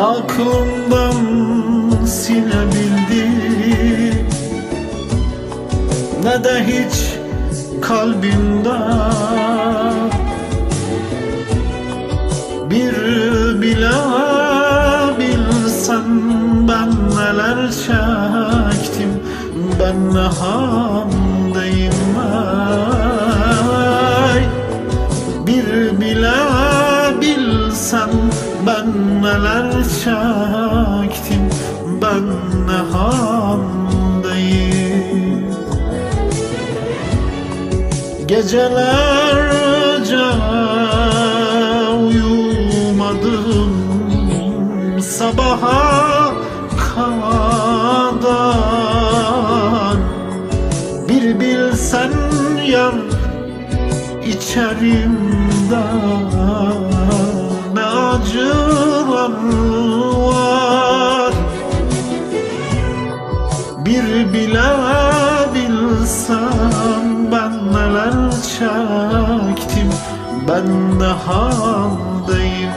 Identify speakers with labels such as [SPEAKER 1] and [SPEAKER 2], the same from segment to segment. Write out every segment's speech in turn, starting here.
[SPEAKER 1] Aklımdan silebildi Ne de hiç kalbimden Bir bile bilsen ben neler çektim Ben ne haldeyim ay. Bir bile bilsen ben neler çektim Ben ne haldeyim? Gecelerce uyumadım Sabaha kadar. Bir bilsen yar içerimde var. Bir bile bilsem ben neler çektim Ben ne haldeyim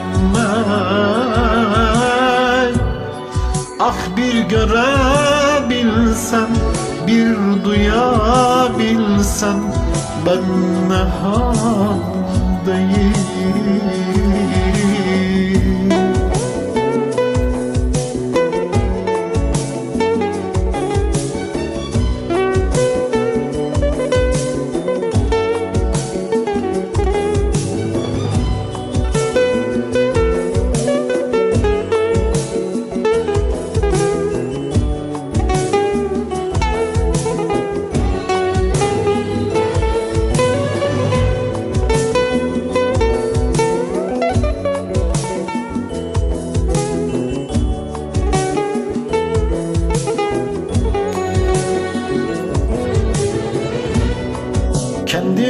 [SPEAKER 1] ey Ah bir görebilsen Bir duyabilsen Ben ne haldeyim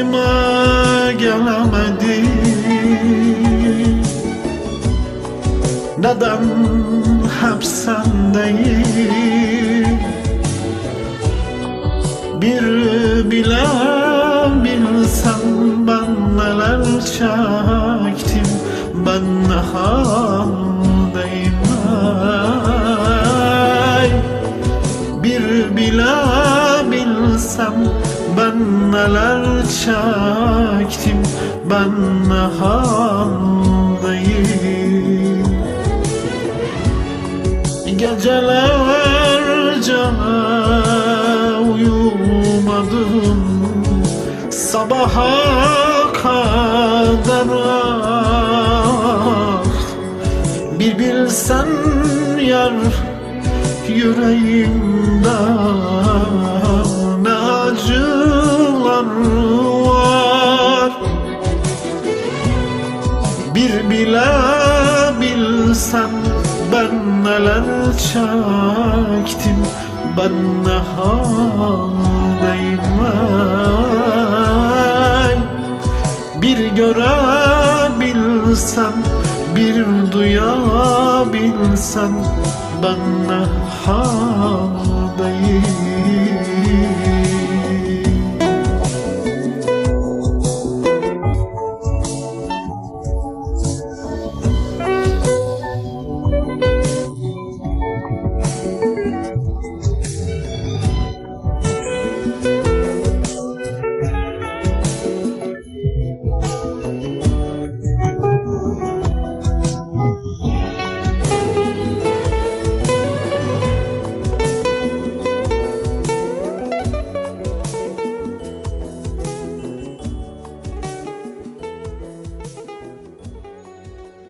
[SPEAKER 1] Kendime gelemedim Neden hep sendeyim? Bir bile bilsen ben neler çektim Ben ne haldeyim bile bilsem ben neler çektim ben ne haldeyim Gecelerce uyumadım Sabaha kadar ah. Bir bilsen yar yüreğimde bilsen ben neler çektim Ben ne haldeyim ay Bir görebilsen bir duyabilsen Ben ne haldeyim